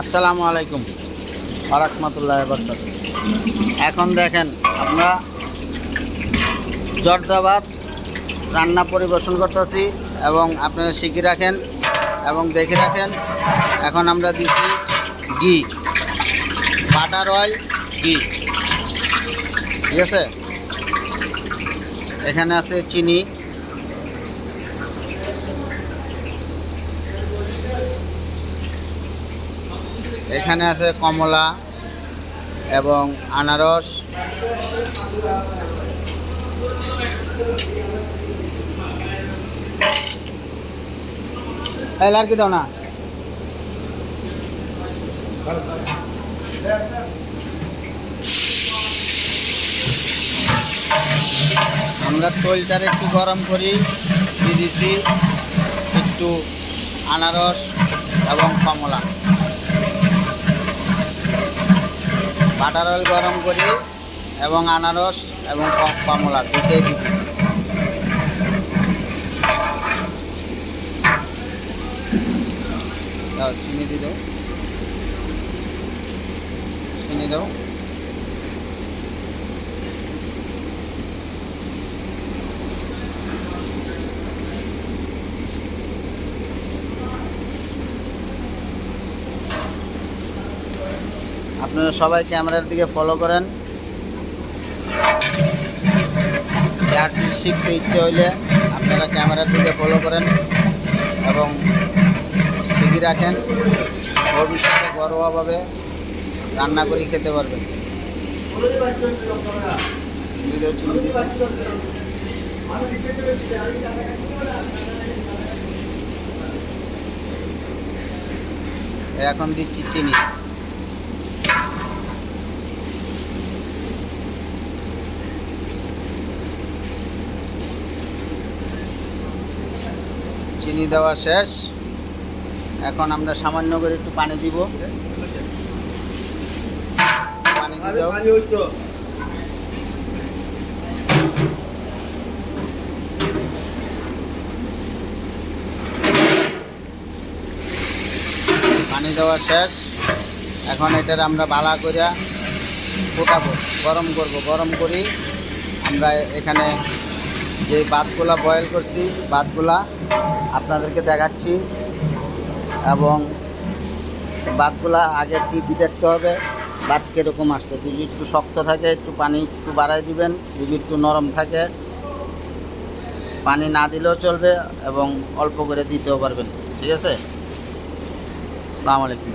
আসসালামু আলাইকুম। আরহামতুল্লাহ বরকাত এখন দেখেন, আমরা জর্দাবাদ রান্না পরিবেশন করতেছি এবং আপনারা শিখে রাখেন এবং দেখে রাখেন, এখন আমরা দিচ্ছি ঘি, বাটার অয়েল, ঘি। ঠিক আছে? এখানে আছে চিনি এখানে আছে কমলা এবং আনারস। আর কি দাও না। আমরা তৈলটার একটু গরম করি, দিয়ে দিছি একটু আনারস এবং কমলা। বাটার অয়েল গরম করি এবং আনারস এবং কমলা, দুটোই দিতে দাও, চিনি দিয়ে দাও। চিনি দাও। আপনারা সবাই ক্যামেরার দিকে ফলো করেন। চারটি শিখতে ইচ্ছে হইলে আপনারা ক্যামেরার দিকে ফলো করেন এবং শিখে রাখেন। ভবিষ্যতে ঘরোয়াভাবে রান্না করে খেতে পারবেন। এখন দিচ্ছি চিনি। চিনি দেওয়া শেষ। এখন আমরা সামান্য করে একটু পানি দিব। পানি পানি দেওয়া শেষ। এখন এটার আমরা বালা করে ফোটাবো। গরম করব। গরম করি আমরা এখানে যে ভাতগুলা বয়েল করছি ভাতগুলা আপনাদেরকে দেখাচ্ছি। এবং ভাতগুলা আগে টিপি দেখতে হবে ভাত কীরকম আসছে। যদি একটু শক্ত থাকে, একটু পানি একটু বাড়াই দিবেন, যদি একটু নরম থাকে, পানি না দিলেও চলবে এবং অল্প করে দিতেও পারবেন। ঠিক আছে? আসসালামু আলাইকুম।